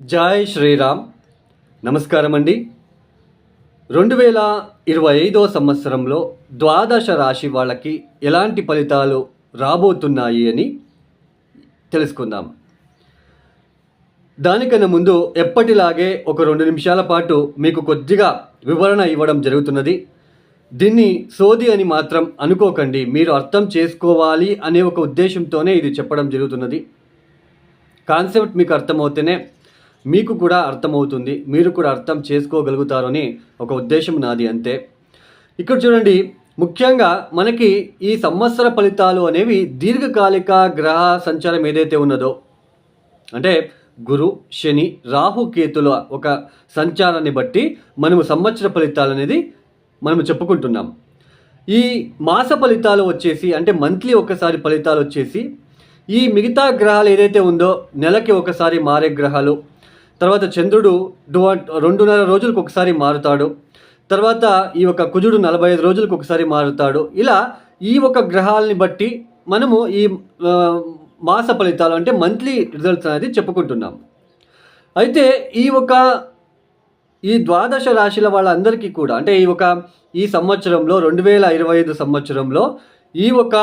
జై శ్రీరామ్. నమస్కారం అండి రెండు వేల ఇరవై ఐదో సంవత్సరంలో ద్వాదశ రాశి వాళ్ళకి ఎలాంటి ఫలితాలు రాబోతున్నాయి అని తెలుసుకుందాం. దానికన్నా ముందు ఎప్పటిలాగే ఒక రెండు నిమిషాల పాటు మీకు కొద్దిగా వివరణ ఇవ్వడం జరుగుతున్నది. దీన్ని సోది అని మాత్రం అనుకోకండి. మీరు అర్థం చేసుకోవాలి అనే ఒక ఉద్దేశంతోనే ఇది చెప్పడం జరుగుతున్నది. కాన్సెప్ట్ మీకు అర్థమవుతేనే మీకు కూడా అర్థమవుతుంది మీరు కూడా అర్థం చేసుకోగలుగుతారు అని ఒక ఉద్దేశం నాది అంతే. ఇక్కడ చూడండి ముఖ్యంగా మనకి ఈ సంవత్సర ఫలితాలు అనేవి దీర్ఘకాలిక గ్రహ సంచారం ఏదైతే ఉన్నదో అంటే గురు శని రాహు కేతుల ఒక సంచారాన్ని బట్టి మనము సంవత్సర ఫలితాలు అనేది మనము చెప్పుకుంటున్నాం. ఈ మాస ఫలితాలు వచ్చేసి అంటే మంత్లీ ఒకసారి ఫలితాలు వచ్చేసి ఈ మిగతా గ్రహాలు ఏదైతే ఉందో నెలకి ఒకసారి మారే గ్రహాలు తర్వాత చంద్రుడు డువా రెండున్నర రోజులకు ఒకసారి మారుతాడు. తర్వాత ఈ యొక్క కుజుడు నలభై ఐదు రోజులకు ఒకసారి మారుతాడు. ఇలా ఈ ఒక గ్రహాలని బట్టి మనము ఈ మాస ఫలితాలు అంటే మంత్లీ రిజల్ట్స్ అనేది చెప్పుకుంటున్నాం. అయితే ఈ ఒక ఈ ద్వాదశ రాశుల వాళ్ళందరికీ కూడా అంటే ఈ ఒక ఈ సంవత్సరంలో రెండు వేల ఇరవై ఐదు సంవత్సరంలో ఈ ఒక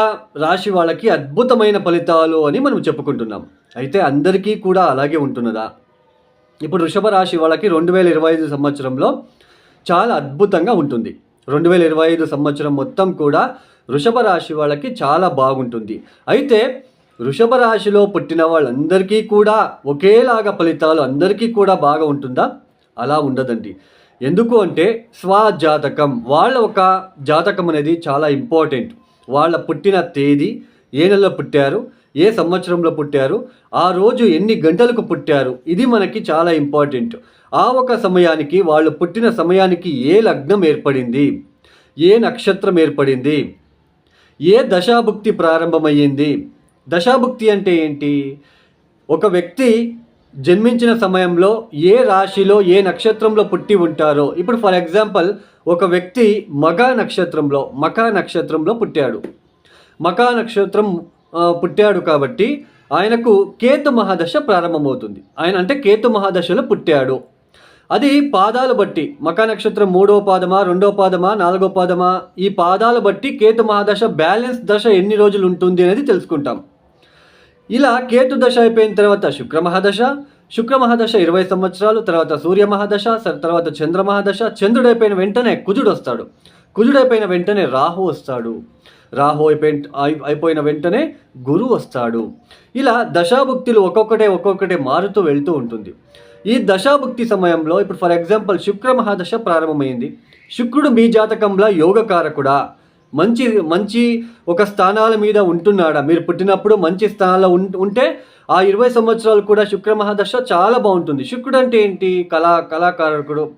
రాశి వాళ్ళకి అద్భుతమైన ఫలితాలు అని మనం చెప్పుకుంటున్నాం. అయితే అందరికీ కూడా అలాగే ఉంటున్నదా? ఇప్పుడు వృషభ రాశి వాళ్ళకి రెండు వేల ఇరవై ఐదు సంవత్సరంలో చాలా అద్భుతంగా ఉంటుంది. రెండు వేల ఇరవై ఐదు సంవత్సరం మొత్తం కూడా వృషభ రాశి వాళ్ళకి చాలా బాగుంటుంది. అయితే వృషభ రాశిలో పుట్టిన వాళ్ళందరికీ కూడా ఒకేలాగా ఫలితాలు అందరికీ కూడా బాగా ఉంటుందా? అలా ఉండదండి. ఎందుకు అంటే స్వజాతకం. వాళ్ళ ఒక జాతకం అనేది చాలా ఇంపార్టెంట్. వాళ్ళ పుట్టిన తేదీ ఏ నెలలో పుట్టారు? ఏ సంవత్సరంలో పుట్టారు? ఆ రోజు ఎన్ని గంటలకు పుట్టారు? ఇది మనకి చాలా ఇంపార్టెంట్. ఆ ఒక సమయానికి వాళ్ళు పుట్టిన సమయానికి ఏ లగ్నం ఏర్పడింది? ఏ నక్షత్రం ఏర్పడింది? ఏ దశాభుక్తి ప్రారంభమయ్యింది? దశాభుక్తి అంటే ఏంటి? ఒక వ్యక్తి జన్మించిన సమయంలో ఏ రాశిలో ఏ నక్షత్రంలో పుట్టి ఉంటారో. ఇప్పుడు ఫర్ ఎగ్జాంపుల్ ఒక వ్యక్తి మగ నక్షత్రంలో మకా నక్షత్రంలో పుట్టాడు. మకా నక్షత్రం పుట్టాడు కాబట్టి ఆయనకు కేతు మహాదశ ప్రారంభమవుతుంది. ఆయన అంటే కేతు మహాదశలో పుట్టాడు. అది పాదాలు బట్టి మకా నక్షత్రం మూడో పాదమా రెండో పాదమా నాలుగో పాదమా ఈ పాదాలు బట్టి కేతు మహాదశ బ్యాలెన్స్ దశ ఎన్ని రోజులు ఉంటుంది అనేది తెలుసుకుంటాం. ఇలా కేతు దశ అయిపోయిన తర్వాత శుక్ర మహాదశ శుక్ర మహాదశ ఇరవై సంవత్సరాలు తర్వాత సూర్య మహాదశ తర్వాత చంద్ర మహాదశ చంద్రుడైపోయిన వెంటనే కుజుడు వస్తాడు. కుజుడైపోయిన వెంటనే రాహు వస్తాడు. రాహో అయిపోయిన అయిపోయిన వెంటనే గురు వస్తాడు. ఇలా దశాభుక్తులు ఒక్కొక్కటే ఒక్కొక్కటే మారుతూ వెళ్తూ ఉంటుంది. ఈ దశాభుక్తి సమయంలో ఇప్పుడు ఫర్ ఎగ్జాంపుల్ శుక్ర మహాదశ ప్రారంభమైంది. శుక్రుడు మీ జాతకంలో యోగకారకుడా? మంచి మంచి ఒక స్థానాల మీద ఉంటున్నాడా? మీరు పుట్టినప్పుడు మంచి స్థానాల్లో ఉం- ఉంటే ఆ ఇరవై సంవత్సరాలు కూడా శుక్ర మహాదశ చాలా బాగుంటుంది. శుక్రుడు అంటే ఏంటి? కళా కళాకారకుడు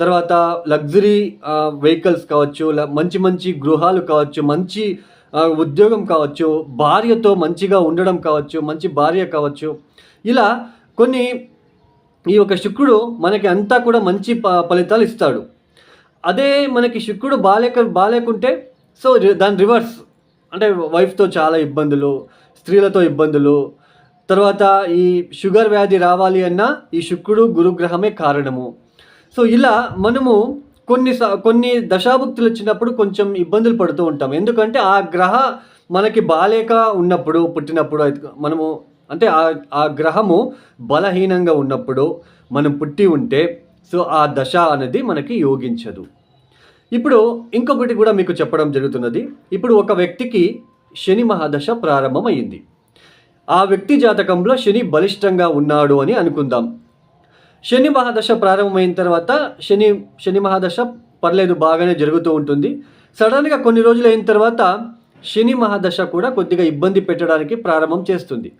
తర్వాత లగ్జరీ వెహికల్స్ కావచ్చు ల- మంచి మంచి గృహాలు కావచ్చు మంచి ఉద్యోగం కావచ్చు భార్యతో మంచిగా ఉండడం కావచ్చు మంచి భార్య కావచ్చు. ఇలా కొన్ని ఈ యొక్క శుక్రుడు మనకి అంతా కూడా మంచి ప- ఫలితాలు ఇస్తాడు. అదే మనకి శుక్రుడు బాలేక బాలేకుంటే సో దాని రివర్స్ అంటే వైఫ్తో చాలా ఇబ్బందులు స్త్రీలతో ఇబ్బందులు. తర్వాత ఈ షుగర్ వ్యాధి రావాలి అన్నా ఈ శుక్రుడు గురుగ్రహమే కారణము. సో ఇలా మనము కొన్ని స- కొన్ని దశాభుక్తులు వచ్చినప్పుడు కొంచెం ఇబ్బందులు పడుతూ ఉంటాం. ఎందుకంటే ఆ గ్రహ మనకి బాలేక ఉన్నప్పుడు పుట్టినప్పుడు అయితే మనము అంటే ఆ ఆ గ్రహము బలహీనంగా ఉన్నప్పుడు మనం పుట్టి ఉంటే సో ఆ దశ అనేది మనకి యోగించదు. ఇప్పుడు ఇంకొకటి కూడా మీకు చెప్పడం జరుగుతున్నది. ఇప్పుడు ఒక వ్యక్తికి శని మహాదశ ప్రారంభమైంది ఆ వ్యక్తి జాతకంలో శని బలిష్టంగా ఉన్నాడు అని అనుకుందాం. శని మహాదశ ప్రారంభమైన తర్వాత శని శని మహాదశ పర్లేదు బాగానే జరుగుతూ ఉంటుంది. సడన్గా కొన్ని రోజులు అయిన తర్వాత శని మహాదశ కూడా కొద్దిగా ఇబ్బంది పెట్టడానికి ప్రారంభం చేస్తుంది.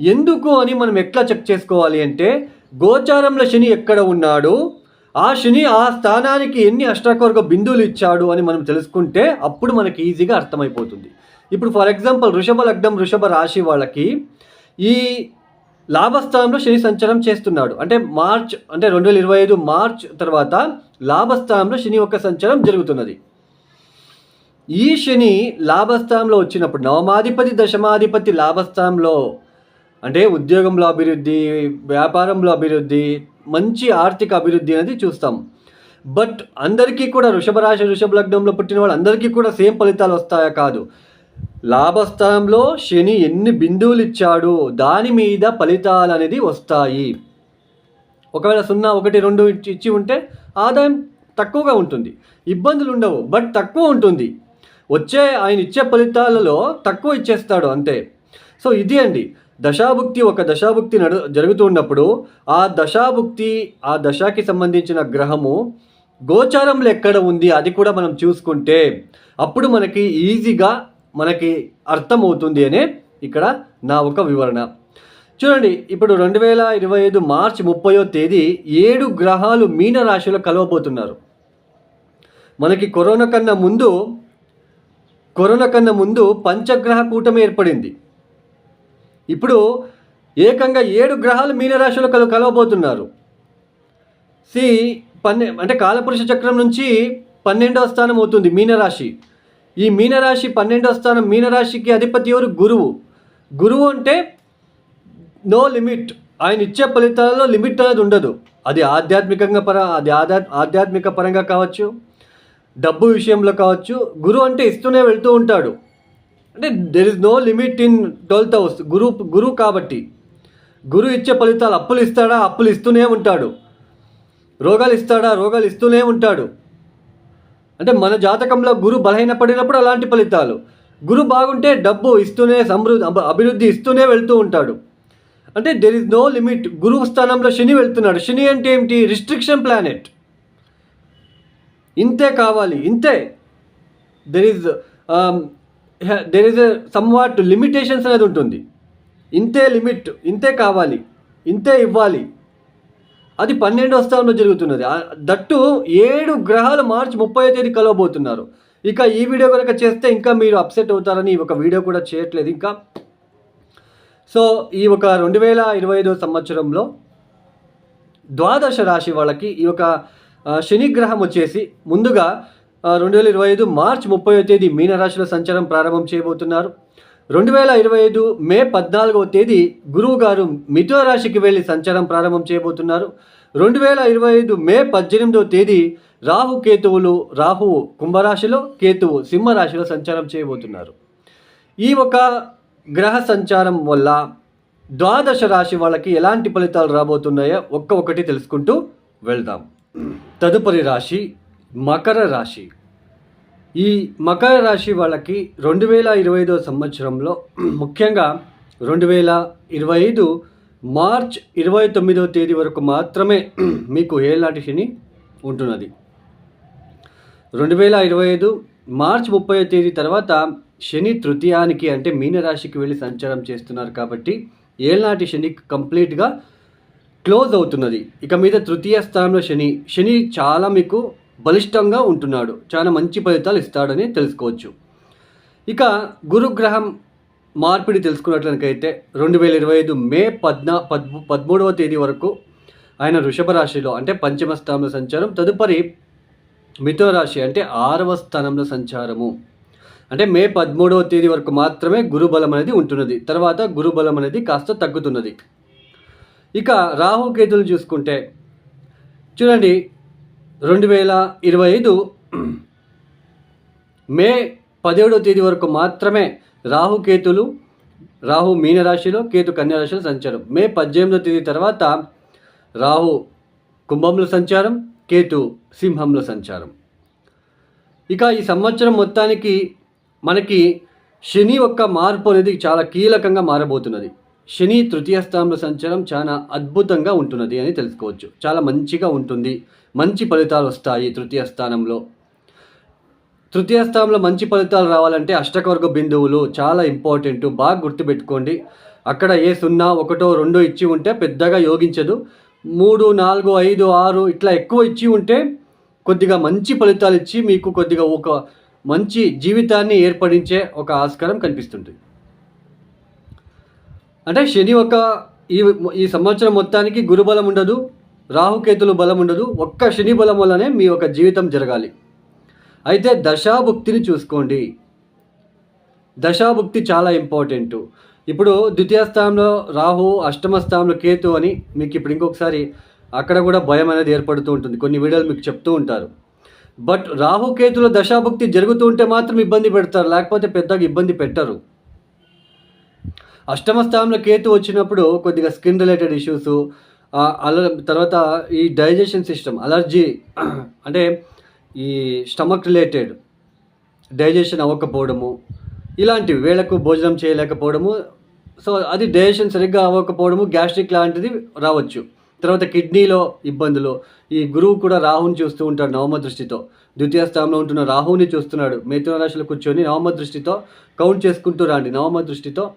ఎందుకు అని మనం ఎట్లా చెక్ చేసుకోవాలి అంటే గోచారంలో శని ఎక్కడ ఉన్నాడు ఆ శని ఆ స్థానానికి ఎన్ని అష్టాకోర్గ బిందువులు ఇచ్చాడు అని మనం తెలుసుకుంటే అప్పుడు మనకి ఈజీగా అర్థమైపోతుంది. ఇప్పుడు ఫర్ ఎగ్జాంపుల్ వృషభ లగ్నం వృషభ రాశి వాళ్ళకి ఈ లాభస్థానంలో శని సంచారం చేస్తున్నాడు. అంటే మార్చ్ అంటే రెండు వేల ఇరవై ఐదు మార్చ్ తర్వాత లాభస్థానంలో శని యొక్క సంచారం జరుగుతున్నది. ఈ శని లాభస్థానంలో వచ్చినప్పుడు నవమాధిపతి దశమాధిపతి లాభస్థానంలో అంటే ఉద్యోగంలో అభివృద్ధి వ్యాపారంలో అభివృద్ధి మంచి ఆర్థిక అభివృద్ధి అనేది చూస్తాం. బట్ అందరికీ కూడా వృషభ రాశి వృషభ లగ్నంలో పుట్టిన వాళ్ళందరికీ కూడా సేమ్ ఫలితాలు వస్తాయా కాదు. లాభస్థానంలో శని ఎన్ని బిందువులు ఇచ్చాడో? దాని మీద ఫలితాలు అనేది వస్తాయి. ఒకవేళ సున్నా ఒకటి రెండు ఇచ్చి ఉంటే ఆదాయం తక్కువగా ఉంటుంది. ఇబ్బందులు ఉండవు బట్ తక్కువ ఉంటుంది. వచ్చే ఆయన ఇచ్చే ఫలితాలలో తక్కువ ఇచ్చేస్తాడు అంతే. సో ఇది అండి. దశాభుక్తి ఒక దశాభుక్తి నడు జరుగుతున్నప్పుడు ఆ దశాభుక్తి ఆ దశకి సంబంధించిన గ్రహము గోచారంలో ఎక్కడ ఉంది అది కూడా మనం చూసుకుంటే అప్పుడు మనకి ఈజీగా మనకి అర్థమవుతుంది అనే ఇక్కడ నా ఒక వివరణ. చూడండి ఇప్పుడు రెండు వేల ఇరవై ఐదు మార్చి ముప్పయో తేదీ ఏడు గ్రహాలు మీన రాశిలో కలవబోతున్నారు. మనకి కరోనా కన్నా ముందు కరోనా కన్నా ముందు పంచగ్రహ కూటమి ఏర్పడింది. ఇప్పుడు ఏకంగా ఏడు గ్రహాలు మీనరాశిలో కల కలవబోతున్నారు. సి పన్నె అంటే కాలపురుష చక్రం నుంచి పన్నెండవ స్థానం అవుతుంది మీనరాశి ఈ మీనరాశి పన్నెండవ స్థానం మీనరాశికి అధిపతి ఎవరు? గురువు. గురువు అంటే నో లిమిట్ ఆయన ఇచ్చే ఫలితాలలో లిమిట్ అనేది ఉండదు. అది ఆధ్యాత్మికంగా పర అది ఆధ్యా ఆధ్యాత్మిక పరంగా కావచ్చు డబ్బు విషయంలో కావచ్చు. గురువు అంటే ఇస్తూనే వెళ్తూ ఉంటాడు. అంటే there is no limit in twelfth house గురు గురువు కాబట్టి. గురువు ఇచ్చే ఫలితాలు అప్పులు ఇస్తాడా? అప్పులు ఇస్తూనే ఉంటాడు. రోగాలు ఇస్తాడా? రోగాలు ఇస్తూనే ఉంటాడు. అంటే మన జాతకంలో గురు బలహీనపడినప్పుడు అలాంటి ఫలితాలు. గురు బాగుంటే డబ్బు ఇస్తూనే సమృద్ధి అభివృద్ధి ఇస్తూనే వెళ్తూ ఉంటాడు. అంటే దెర్ ఇస్ నో లిమిట్ గురువు స్థానంలో శని వెళ్తున్నాడు. శని అంటే ఏమిటి? రిస్ట్రిక్షన్ ప్లానెట్ ఇంతే కావాలి. ఇంతే. There is there is somewhat limitations అనేది ఉంటుంది. ఇంతే లిమిట్ ఇంతే కావాలి. ఇంతే ఇవ్వాలి. అది పన్నెండవ స్థానంలో జరుగుతున్నది. దట్టు ఏడు గ్రహాలు మార్చి ముప్పై తేదీ కలవబోతున్నారు. ఇక ఈ వీడియో కనుక చేస్తే ఇంకా మీరు అప్సెట్ అవుతారని ఒక వీడియో కూడా చేయట్లేదు ఇంకా. సో ఈ ఒక రెండు వేల ఇరవై ఐదో సంవత్సరంలో ద్వాదశ రాశి వాళ్ళకి ఈ ఒక శనిగ్రహం వచ్చేసి ముందుగా రెండు వేల ఇరవై ఐదు మార్చ్ ముప్పై తేదీ మీనరాశిలో సంచారం ప్రారంభం చేయబోతున్నారు. రెండు వేల ఇరవై ఐదు మే పద్నాలుగవ తేదీ గురువు గారు మిథున రాశికి వెళ్ళి సంచారం ప్రారంభం చేయబోతున్నారు. రెండు వేల ఇరవై ఐదు మే పద్దెనిమిదవ తేదీ రాహు కేతువులు రాహు కుంభరాశిలో కేతువు సింహరాశిలో సంచారం చేయబోతున్నారు. ఈ ఒక గ్రహ సంచారం వల్ల ద్వాదశ రాశి వాళ్ళకి ఎలాంటి ఫలితాలు రాబోతున్నాయో ఒక్క ఒకటి తెలుసుకుంటూ వెళ్దాం. తదుపరి రాశి మకర రాశి. ఈ మకర రాశి వాళ్ళకి రెండు వేల ఇరవై ఐదో సంవత్సరంలో ముఖ్యంగా రెండు వేల ఇరవై ఐదు మార్చ్ ఇరవై తొమ్మిదవ తేదీ వరకు మాత్రమే మీకు ఏలాంటి శని ఉంటున్నది. రెండు వేల ఇరవై ఐదు మార్చ్ ముప్పై తేదీ తర్వాత శని తృతీయానికి అంటే మీనరాశికి వెళ్ళి సంచారం చేస్తున్నారు కాబట్టి ఏళ్ళనాటి శని కంప్లీట్గా క్లోజ్ అవుతున్నది. ఇక మీద తృతీయ స్థానంలో శని శని చాలా మీకు బలిష్టంగా ఉంటున్నాడు. చాలా మంచి ఫలితాలు ఇస్తాడని తెలుసుకోవచ్చు. ఇక గురుగ్రహం మార్పిడి తెలుసుకున్నట్లకైతే రెండు వేల ఇరవై ఐదు మే పద్నా పద్ పదమూడవ తేదీ వరకు ఆయన వృషభ రాశిలో అంటే పంచమ స్థానంలో సంచారం తదుపరి మిథున రాశి అంటే ఆరవ స్థానంలో సంచారము. అంటే మే పదమూడవ తేదీ వరకు మాత్రమే గురుబలం అనేది ఉంటున్నది. తర్వాత గురుబలం అనేది కాస్త తగ్గుతున్నది. ఇక రాహుకేతులు చూసుకుంటే చూడండి రెండు వేల ఇరవై ఐదు మే పదిహేడవ తేదీ వరకు మాత్రమే రాహు కేతులు రాహు మీనరాశిలో కేతు కన్యారాశిలో సంచారం. మే పద్దెనిమిదవ తేదీ తర్వాత రాహు కుంభంలో సంచారం కేతు సింహంలో సంచారం. ఇక ఈ సంవత్సరం మొత్తానికి మనకి శని యొక్క మార్పు అనేది చాలా కీలకంగా మారబోతున్నది. శని తృతీయ స్థానంలో సంచారం చాలా అద్భుతంగా ఉంటున్నది అని తెలుసుకోవచ్చు. చాలా మంచిగా ఉంటుంది. మంచి ఫలితాలు వస్తాయి తృతీయ స్థానంలో. తృతీయ స్థానంలో మంచి ఫలితాలు రావాలంటే అష్టకవర్గ బిందువులు చాలా ఇంపార్టెంట్. బాగా గుర్తుపెట్టుకోండి. అక్కడ ఏ సున్నా ఒకటో రెండో ఇచ్చి ఉంటే పెద్దగా యోగించదు. మూడు నాలుగు ఐదు ఆరు ఇట్లా ఎక్కువ ఇచ్చి ఉంటే కొద్దిగా మంచి ఫలితాలు ఇచ్చి మీకు కొద్దిగా ఒక మంచి జీవితాన్ని ఏర్పడించే ఒక ఆస్కారం కనిపిస్తుంది. అంటే శని ఒక ఈ ఈ సంవత్సరం మొత్తానికి గురుబలం ఉండదు. రాహుకేతులు బలం ఉండదు. ఒక్క శని బలం వల్లనే మీ యొక్క జీవితం జరగాలి. అయితే దశాభుక్తిని చూసుకోండి. దశాభుక్తి చాలా ఇంపార్టెంట్. ఇప్పుడు ద్వితీయ స్థానంలో రాహు అష్టమ స్థానంలో కేతు అని మీకు ఇప్పుడు ఇంకొకసారి అక్కడ కూడా భయం అనేది ఏర్పడుతూ ఉంటుంది. కొన్ని వీడియోలు మీకు చెప్తూ ఉంటారు. బట్ రాహుకేతుల దశాభుక్తి జరుగుతూ ఉంటే మాత్రం ఇబ్బంది పెడతారు. లేకపోతే పెద్దగా ఇబ్బంది పెట్టరు. అష్టమ స్థానంలో కేతు వచ్చినప్పుడు కొద్దిగా స్కిన్ రిలేటెడ్ ఇష్యూస్ అల తర్వాత ఈ డైజెషన్ సిస్టమ్ అలర్జీ అంటే ఈ స్టమక్ రిలేటెడ్ డైజెషన్ అవ్వకపోవడము ఇలాంటివి వేళకు భోజనం చేయలేకపోవడము. సో అది డైజెషన్ సరిగ్గా అవ్వకపోవడము గ్యాస్ట్రిక్ లాంటిది రావచ్చు. తర్వాత కిడ్నీలో ఇబ్బందులు ఈ గురువు కూడా రాహుని చూస్తూ ఉంటాడు నవమ దృష్టితో. ద్వితీయ స్థానంలో ఉంటున్న రాహుని చూస్తున్నాడు. మిథున రాశిలో కూర్చొని నవమ దృష్టితో కౌంట్ చేసుకుంటూ రాండి. నవమ దృష్టితో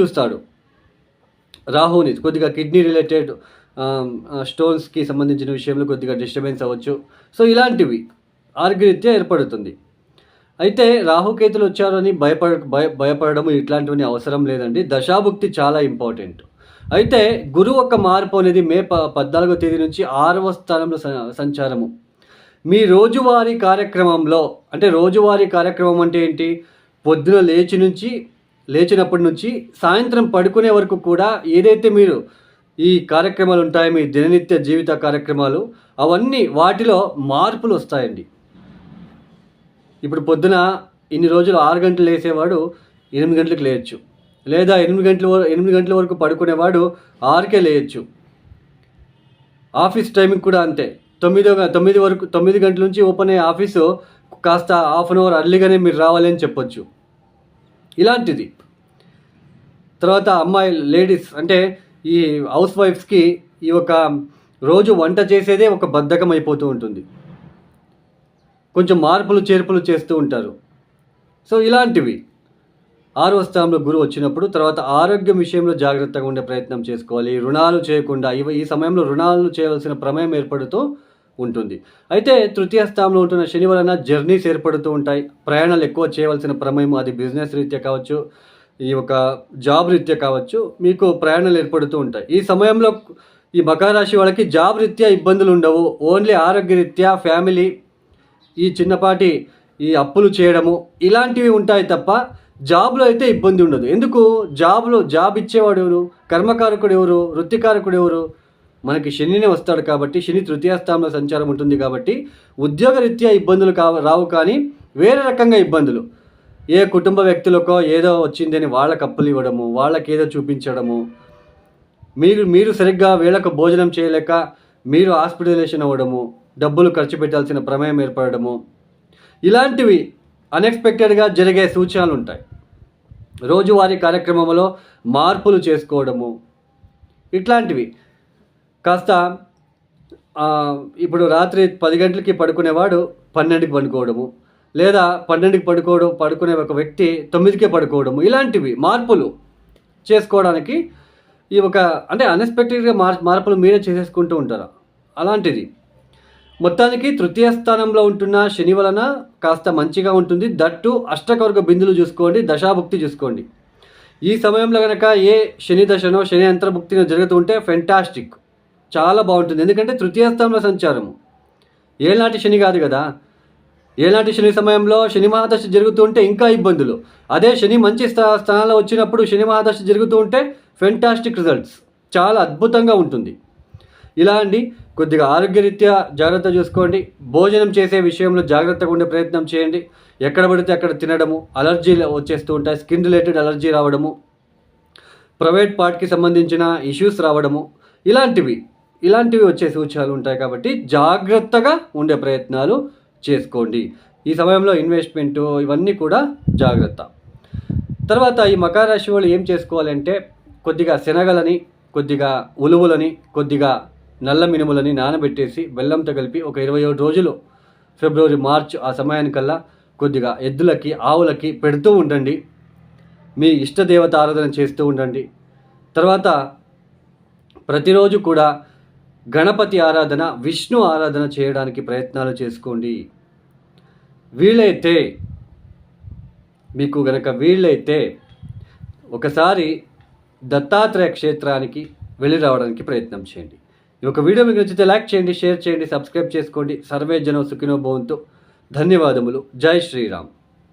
చూస్తాడు రాహుని. కొద్దిగా కిడ్నీ రిలేటెడ్ Um, స్టోన్స్కి సంబంధించిన విషయంలో కొద్దిగా డిస్టర్బెన్స్ అవ్వచ్చు. సో ఇలాంటివి ఆరోగ్యరీత్యా ఏర్పడుతుంది. అయితే రాహుకేతులు వచ్చారని భయపడ భయ భయపడడం ఇట్లాంటివన్నీ అవసరం లేదండి. దశాభుక్తి చాలా ఇంపార్టెంట్ అయితే గురువు ఒక మార్పు అనేది మే ప పద్నాలుగో తేదీ నుంచి ఆరవ స్థానంలో సంచారము. మీ రోజువారీ కార్యక్రమంలో అంటే రోజువారీ కార్యక్రమం అంటే ఏంటి? పొద్దున లేచి నుంచి లేచినప్పటి నుంచి సాయంత్రం పడుకునే వరకు కూడా ఏదైతే మీరు ఈ కార్యక్రమాలు ఉంటాయి మీ దిననిత్య జీవిత కార్యక్రమాలు. అవన్నీ వాటిలో మార్పులు వస్తాయండి ఇప్పుడు పొద్దున ఇన్ని రోజులు ఆరు గంటలు లేసేవాడు ఎనిమిది గంటలకు లేయచ్చు. లేదా ఎనిమిది గంటల ఎనిమిది గంటల వరకు పడుకునేవాడు ఆరుకే లేయచ్చు. ఆఫీస్ టైమింగ్ కూడా అంతే. తొమ్మిదో తొమ్మిది వరకు తొమ్మిది గంటల నుంచి ఓపెన్ అయ్యే ఆఫీసు కాస్త హాఫ్ అన్ అవర్ అర్లీగానే మీరు రావాలి అని చెప్పొచ్చు. ఇలాంటిది. తర్వాత అమ్మాయి లేడీస్ అంటే ఈ హౌస్ వైఫ్స్కి ఈ ఒక రోజు వంట చేసేదే ఒక బద్ధకం అయిపోతూ ఉంటుంది. కొంచెం మార్పులు చేర్పులు చేస్తూ ఉంటారు. సో ఇలాంటివి. ఆరో స్థానంలో గురువు వచ్చినప్పుడు తర్వాత ఆరోగ్యం విషయంలో జాగ్రత్తగా ఉండే ప్రయత్నం చేసుకోవాలి. రుణాలు చేయకుండా ఇవి ఈ సమయంలో రుణాలు చేయవలసిన ప్రమేయం ఏర్పడుతూ ఉంటుంది. అయితే తృతీయ స్థానంలో ఉంటున్న శని వలన జర్నీస్ ఏర్పడుతూ ఉంటాయి. ప్రయాణాలు ఎక్కువ చేయవలసిన ప్రమేయం అది బిజినెస్ రీత్యా కావచ్చు ఈ ఒక జాబ్ రీత్యా కావచ్చు మీకు ప్రయాణాలు ఏర్పడుతూ ఉంటాయి. ఈ సమయంలో ఈ మకర రాశి వాళ్ళకి జాబ్ రీత్యా ఇబ్బందులు ఉండవు. ఓన్లీ ఆరోగ్య రీత్యా ఫ్యామిలీ ఈ చిన్నపాటి ఈ అప్పులు చేయడము ఇలాంటివి ఉంటాయి తప్ప జాబ్లో అయితే ఇబ్బంది ఉండదు. ఎందుకు? జాబ్లో జాబ్ ఇచ్చేవాడు ఎవరు? కర్మకారకుడు ఎవరు? వృత్తికారకుడు ఎవరు? మనకి శనినే వస్తాడు కాబట్టి శని తృతీయ స్థానంలో సంచారం ఉంటుంది కాబట్టి ఉద్యోగ రీత్యా ఇబ్బందులు కావ రావు కానీ వేరే రకంగా ఇబ్బందులు. ఏ కుటుంబ వ్యక్తులకో ఏదో వచ్చిందని వాళ్ళకి అప్పులు ఇవ్వడము వాళ్ళకి ఏదో చూపించడము. మీరు మీరు సరిగ్గా వీళ్ళకు భోజనం చేయలేక మీరు హాస్పిటలైజేషన్ అవ్వడము డబ్బులు ఖర్చు పెట్టాల్సిన ప్రమేయం ఏర్పడము ఇలాంటివి అన్ఎక్స్పెక్టెడ్గా జరిగే సూచనలు ఉంటాయి. రోజువారీ కార్యక్రమంలో మార్పులు చేసుకోవడము. ఇట్లాంటివి. కాస్త ఇప్పుడు రాత్రి పది గంటలకి పడుకునేవాడు పన్నెండుకి పడుకోవడము. లేదా పన్నెండుకి పడుకోవడం పడుకునే ఒక వ్యక్తి తొమ్మిదికే పడుకోవడం ఇలాంటివి మార్పులు చేసుకోవడానికి ఈ ఒక అంటే అన్ఎక్స్పెక్టెడ్గా మార్ మార్పులు మీరే చేసేసుకుంటూ ఉంటారు. అలాంటిది. మొత్తానికి తృతీయ స్థానంలో ఉంటున్న శని వలన కాస్త మంచిగా ఉంటుంది. దట్టు అష్టకవర్గ బిందులు చూసుకోండి దశాభుక్తి చూసుకోండి. ఈ సమయంలో కనుక ఏ శని దశనో శని అంతర్భుక్తినో జరుగుతుంటే ఫెంటాస్టిక్ చాలా బాగుంటుంది. ఎందుకంటే తృతీయ స్థానంలో సంచారము. ఏనాటి శని కాదు కదా. ఏనాటి శని సమయంలో శని మహాదశ జరుగుతుంటే ఇంకా ఇబ్బందులు. అదే శని మంచి స్థా స్థానంలో వచ్చినప్పుడు శని మహాదశ జరుగుతూ ఉంటే ఫెంటాస్టిక్ రిజల్ట్స్ చాలా అద్భుతంగా ఉంటుంది. ఇలా అండి కొద్దిగా ఆరోగ్యరీత్యా జాగ్రత్త చూసుకోండి. భోజనం చేసే విషయంలో జాగ్రత్తగా ఉండే ప్రయత్నం చేయండి. ఎక్కడ పడితే అక్కడ తినడము అలర్జీలు వచ్చేస్తూ ఉంటాయి. స్కిన్ రిలేటెడ్ అలర్జీ రావడము ప్రైవేట్ పార్ట్కి సంబంధించిన ఇష్యూస్ రావడము ఇలాంటివి ఇలాంటివి వచ్చే సూచనలు ఉంటాయి కాబట్టి జాగ్రత్తగా ఉండే ప్రయత్నాలు చేసుకోండి. ఈ సమయంలో ఇన్వెస్ట్మెంటు ఇవన్నీ కూడా జాగ్రత్త. తర్వాత ఈ మకర రాశి వాళ్ళు ఏం చేసుకోవాలంటే కొద్దిగా శనగలని కొద్దిగా ఉలువులని కొద్దిగా నల్ల మినుములని నానబెట్టేసి బెల్లంతో కలిపి ఒక ఇరవై ఏడు రోజులు ఫిబ్రవరి మార్చ్ ఆ సమయానికల్లా కొద్దిగా ఎద్దులకి ఆవులకి పెడుతూ ఉండండి. మీ ఇష్టదేవత ఆరాధన చేస్తూ ఉండండి. తర్వాత ప్రతిరోజు కూడా గణపతి ఆరాధన విష్ణు ఆరాధన చేయడానికి ప్రయత్నాలు చేసుకోండి. వీలైతే మీకు గనక వీళ్ళైతే ఒకసారి దత్తాత్రేయ క్షేత్రానికి వెళ్ళి రావడానికి ప్రయత్నం చేయండి. ఈ యొక్క వీడియో మీకు నచ్చితే లైక్ చేయండి షేర్ చేయండి సబ్స్క్రైబ్ చేసుకోండి. సర్వే జనం సుఖినో భవంతు. ధన్యవాదములు. జై శ్రీరామ్.